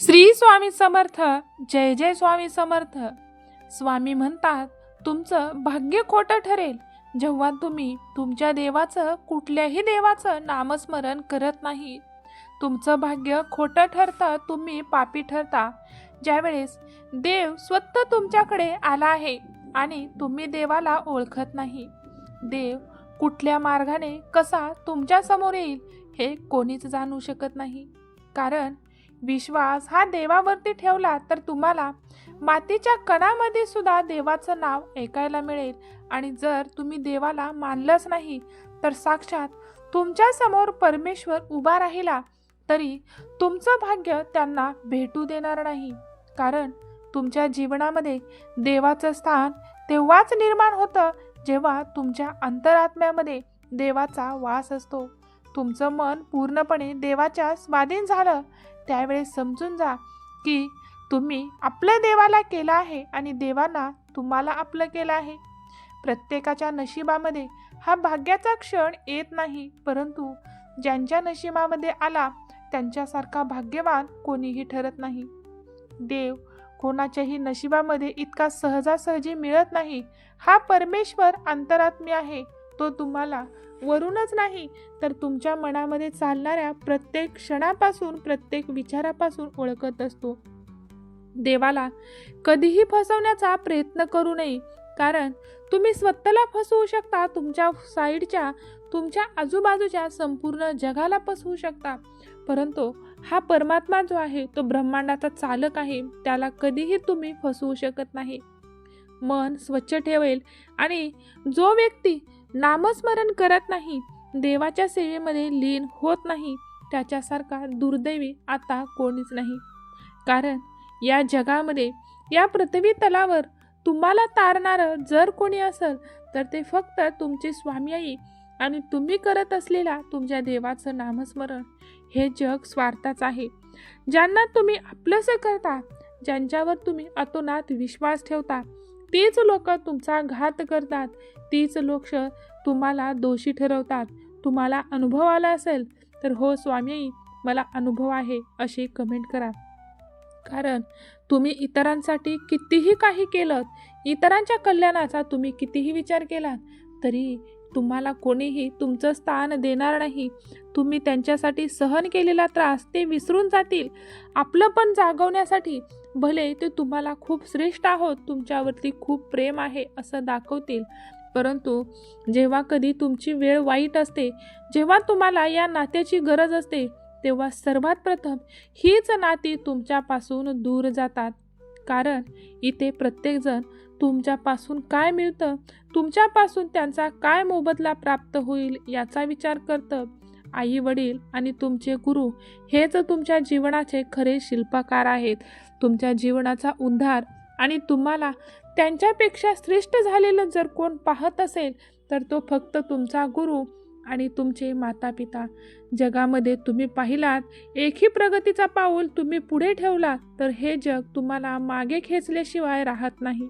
श्री स्वामी समर्थ जय जय स्वामी समर्थ. स्वामी म्हणतात तुमचं भाग्य खोटं ठरेल जेव्हा तुम्ही तुमच्या देवाचं कुठल्याही देवाचं नामस्मरण करत नाही. तुमचं भाग्य खोटं ठरतं तुम्ही पापी ठरता. ज्यावेळेस देव स्वतः तुमच्याकडे आला आहे आणि तुम्ही देवाला ओळखत नाही. देव कुठल्या मार्गाने कसा तुमच्यासमोर येईल हे कोणीच जाणू शकत नाही. कारण विश्वास हा देवावरती ठेवला तर तुम्हाला मातीच्या कणामध्ये सुद्धा देवाचं नाव ऐकायला मिळेल. आणि जर तुम्ही देवाला मानलंच नाही तर साक्षात तुमच्यासमोर परमेश्वर उभा राहिला तरी तुमचं भाग्य त्यांना भेटू देणार नाही. कारण तुमच्या जीवनामध्ये देवाचं स्थान तेव्हाच निर्माण होतं जेव्हा तुमच्या अंतरात्म्यामध्ये देवाचा वास असतो. तुमचं मन पूर्णपणे देवाच्या स्वाधीन झालं त्यावेळेस समजून जा की तुम्ही आपल्या देवाला केलं आहे आणि देवाना तुम्हाला आपलं केलं आहे. प्रत्येकाच्या नशिबामध्ये हा भाग्याचा क्षण येत नाही परंतु ज्यांच्या नशिबामध्ये आला त्यांच्यासारखा भाग्यवान कोणीही ठरत नाही. देव कोणाच्याही नशिबामध्ये इतका सहजासहजी मिळत नाही हा परमेश्वर अंतरात्मी आहे. तो तुम्हाला वरूनच नाही तर तुमच्या मनामध्ये चालणाऱ्या प्रत्येक क्षणापासून प्रत्येक विचारापासून ओळखत असतो. देवाला कधीही फसवण्याचा प्रयत्न करू नये कारण तुम्ही स्वतःला फसवू शकता तुमच्या साईडच्या तुमच्या आजूबाजूच्या संपूर्ण जगाला फसवू शकता. परंतु हा परमात्मा जो आहे तो ब्रह्मांडाचा चालक आहे त्याला कधीही तुम्ही फसवू शकत नाही. मन स्वच्छ ठेवेल आणि जो व्यक्ती नामस्मरण करत नाही. देवाच्या सेवेमध्ये लीन होत नाही. त्याच्यासारखा दुर्दैवी आता कोणीच नाही. कारण या जगामध्ये या पृथ्वी तलावर तुम्हाला तारणारं जर कोणी असेल तर ते फक्त तुमचे स्वामी आई आणि तुम्ही करत असलेला तुमच्या देवाचं नामस्मरण. हे जग स्वार्थाच आहे. ज्यांना तुम्ही आपलंसं करता ज्यांच्यावर तुम्ही अतोनात विश्वास ठेवता तीच लोक तुमचा घात करतात. तीच लोक तुम्हाला दोषी ठरवतात तुम्हाला अनुभव आला असेल तर हो स्वामी मला अनुभव आहे अशी कमेंट करा. कारण तुम्ही इतरांसाठी कितीही काही केलं इतरांच्या कल्याणाचा तुम्ही कितीही विचार केलात तरी तुम्हाला कोणीही तुमचं स्थान देणार नाही. तुम्ही त्यांच्यासाठी सहन केलेला त्रास ते विसरून जातील. आपलं पण जागवण्यासाठी भले ते तुम्हाला खूप श्रेष्ठ आहोत तुमच्यावरती खूप प्रेम आहे असं दाखवतील. परंतु जेव्हा कधी तुमची वेळ वाईट असते जेव्हा तुम्हाला या नात्याची गरज असते तेव्हा सर्वात प्रथम हीच नाती तुमच्यापासून दूर जातात. कारण इथे प्रत्येकजण तुमच्यापासून काय मिळतं तुमच्यापासून त्यांचा काय मोबदला प्राप्त होईल याचा विचार करतं. आई वडील आणि तुमचे गुरु हेच तुमच्या जीवनाचे खरे शिल्पकार आहेत. तुमच्या जीवनाचा उद्धार आणि तुम्हाला त्यांच्यापेक्षा श्रेष्ठ झालेलं जर कोण पाहत असेल तर तो फक्त तुमचा गुरु आणि तुमचे माता पिता जगामध्ये तुम्ही पाहिलात एकही प्रगतीचा पाऊल तुम्ही पुढे ठेवला तर हे जग तुम्हाला मागे खेचल्याशिवाय राहत नाही.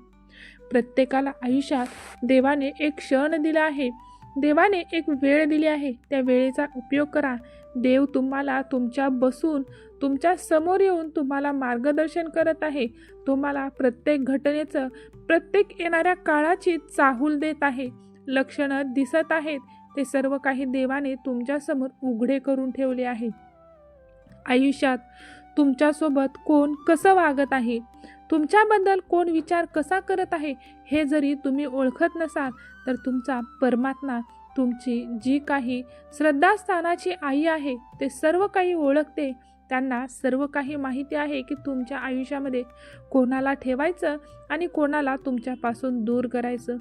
प्रत्येकाला आयुष्यात देवाने एक क्षण दिला आहे. देवाने एक वेळ दिली आहे. त्या वेळेचा उपयोग करा. देव तुम्हाला तुमच्या बसून तुमच्यासमोर येऊन तुम्हाला मार्गदर्शन करत आहे. तुम्हाला प्रत्येक घटनेचं प्रत्येक येणाऱ्या काळाची चाहूल देत आहे. लक्षणं दिसत आहेत. ते सर्व काही देवाने तुमच्यासमोर उघडे करून ठेवले आहे. आयुष्यात तुमच्यासोबत कोण कसं वागत आहे? तुमच्याबद्दल कोण विचार कसा करत आहे? हे जरी तुम्ही ओळखत नसाल तर तुमचा परमात्मा तुमची जी काही श्रद्धास्थानाची आई आहे ते सर्व काही ओळखते. त्यांना सर्व काही माहिती आहे की तुमच्या आयुष्यामध्ये कोणाला ठेवायचं आणि कोणाला तुमच्यापासून दूर करायचं.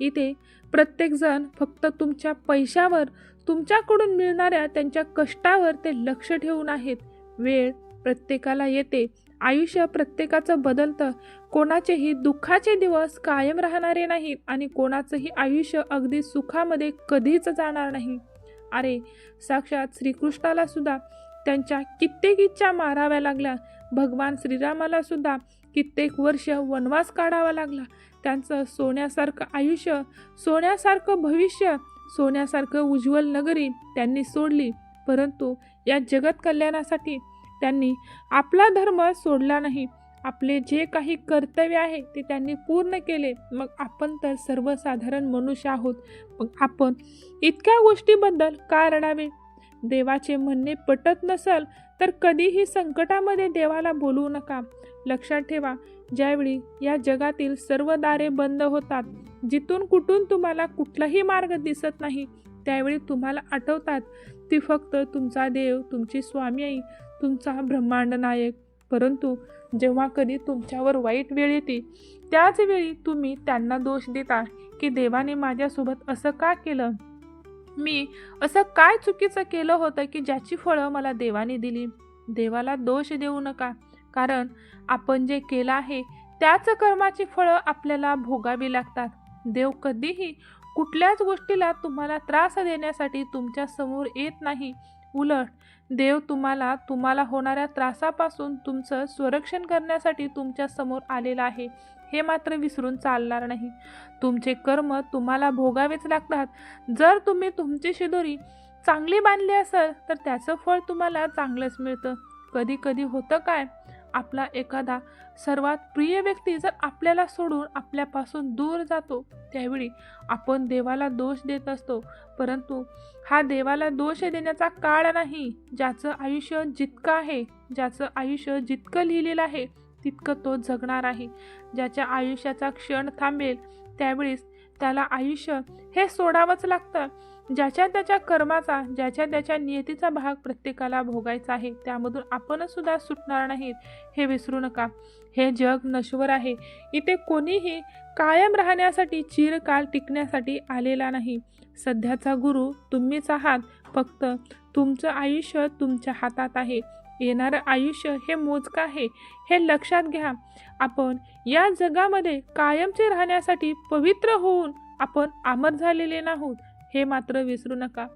इथे प्रत्येकजण फक्त तुमच्या पैशावर तुमच्याकडून मिळणाऱ्या त्यांच्या कष्टावर ते लक्ष ठेवून आहेत. वेळ प्रत्येकाला येते. आयुष्य प्रत्येकाचं बदलतं. कोणाचेही दुःखाचे दिवस कायम राहणारे नाहीत आणि कोणाचंही आयुष्य अगदी सुखामध्ये कधीच जाणार नाही. अरे साक्षात श्रीकृष्णाला सुद्धा त्यांच्या कित्येक इच्छा माराव्या लागल्या. भगवान श्रीरामाला सुद्धा कित्येक वर्ष वनवास काढावा लागला. त्यांचं सोन्यासारखं आयुष्य सोन्यासारखं भविष्य सोन्यासारखं उज्ज्वल नगरी त्यांनी सोडली. परंतु या जगत कल्याणासाठी त्यांनी आपला धर्म सोडला नाही. आपले जे काही कर्तव्य आहे ते त्यांनी पूर्ण केले. मग आपण तर सर्वसाधारण मनुष्य आहोत. मग आपण इतक्या गोष्टीबद्दल का रडावे? देवाचे म्हणणे पटत नसल तर कधीही संकटामध्ये देवाला बोलवू नका. लक्षात ठेवा ज्यावेळी या जगातील सर्व दारे बंद होतात जिथून कुठून तुम्हाला कुठलाही मार्ग दिसत नाही त्यावेळी तुम्हाला आठवतात ती फक्त तुमचा देव तुमची स्वामी आई तुमचा ब्रह्मांड नायक. परंतु जेव्हा कधी तुमच्यावर वाईट वेळ येते त्याच वेळी तुम्ही त्यांना दोष देता की देवाने माझ्यासोबत असं का केलं? मी असं काय चुकीचं केलं होतं की ज्याची फळं मला देवाने दिली? देवाला दोष देऊ नका. कारण आपण जे केलं आहे त्याच कर्माची फळं आपल्याला भोगावी लागतात. देव कधीही कुठल्याच गोष्टीला तुम्हाला त्रास देण्यासाठी तुमच्यासमोर येत नाही. उलट देव तुम्हाला तुम्हाला होणाऱ्या त्रासापासून तुमचं संरक्षण करण्यासाठी तुमच्यासमोर आलेला आहे हे मात्र विसरून चालणार नाही. तुमचे कर्म तुम्हाला भोगावेच लागतात. जर तुम्ही तुमची शिदोरी चांगली बांधली असेल तर त्याचं फळ तुम्हाला चांगलंच मिळतं. कधी कधी होतं काय? आपला एखादा सर्वात प्रिय व्यक्ती जर आपल्याला सोडून आपल्यापासून दूर जातो त्यावेळी आपण देवाला दोष देत असतो. परंतु हा देवाला दोष देण्याचा काळ नाही ज्याचं आयुष्य जितकं आहे ज्याचं आयुष्य जितकं लिहिलेलं आहे तितकं तो जगणार आहे. ज्याच्या आयुष्याचा क्षण थांबेल त्यावेळीस त्याला आयुष्य हे सोडावंच लागतं. ज्याच्या त्याच्या कर्माचा ज्याच्या त्याच्या नियतीचा भाग प्रत्येकाला भोगायचा आहे त्यामधून आपणच सुद्धा सुटणार नाहीत. हे विसरू नका. हे जग नश्वर आहे. इथे कोणीही कायम राहण्यासाठी चिरकाल टिकण्यासाठी आलेला नाही. सध्याचा गुरु तुम्हीच आहात. फक्त तुमचं आयुष्य तुमच्या हातात आहे. येणारं आयुष्य हे मोजकं आहे. हे लक्षात घ्या. आपण या जगामध्ये कायमचे राहण्यासाठी पवित्र होऊन आपण अमर झालेले नाहोत. हे मात्र विसरू नका.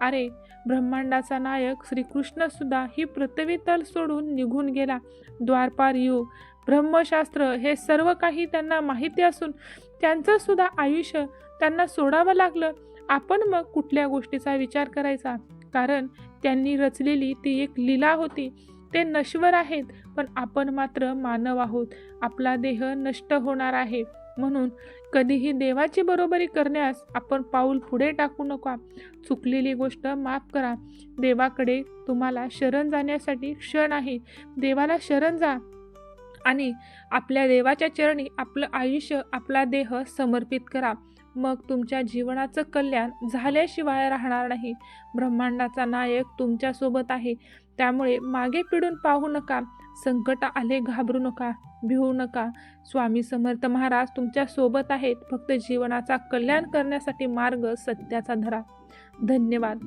अरे ब्रह्मांडाचा नायक श्रीकृष्णसुद्धा ही पृथ्वी तल सोडून निघून गेला. द्वारपार युग ब्रह्मशास्त्र हे सर्व काही त्यांना माहिती असून त्यांचं सुद्धा आयुष्य त्यांना सोडावं लागलं. आपण मग कुठल्या गोष्टीचा विचार करायचा? कारण त्यांनी रचलेली ती एक लीला होती. ते नश्वर आहेत पण आपण मात्र मानव आहोत. आपला देह नष्ट होणार आहे. म्हणून कधीही देवाची बरोबरी करण्यास आपण पाऊल पुढे टाकू नका. चुकलेली गोष्ट माफ करा. देवाकडे तुम्हाला शरण जाण्यासाठी क्षण आहे. देवाला शरण जा. आणि आपल्या देवाच्या चरणी आपलं आयुष्य आपला देह समर्पित करा. मग तुमच्या जीवनाचं कल्याण झाल्याशिवाय राहणार नाही. ब्रह्मांडाचा नायक तुमच्यासोबत आहे. त्यामुळे मागे पिढून पाहू नका. संकट आले घाबरू नका. भिवू नका. स्वामी समर्थ महाराज तुमच्यासोबत आहेत. फक्त जीवनाचा कल्याण करण्यासाठी मार्ग सत्याचा धरा. धन्यवाद.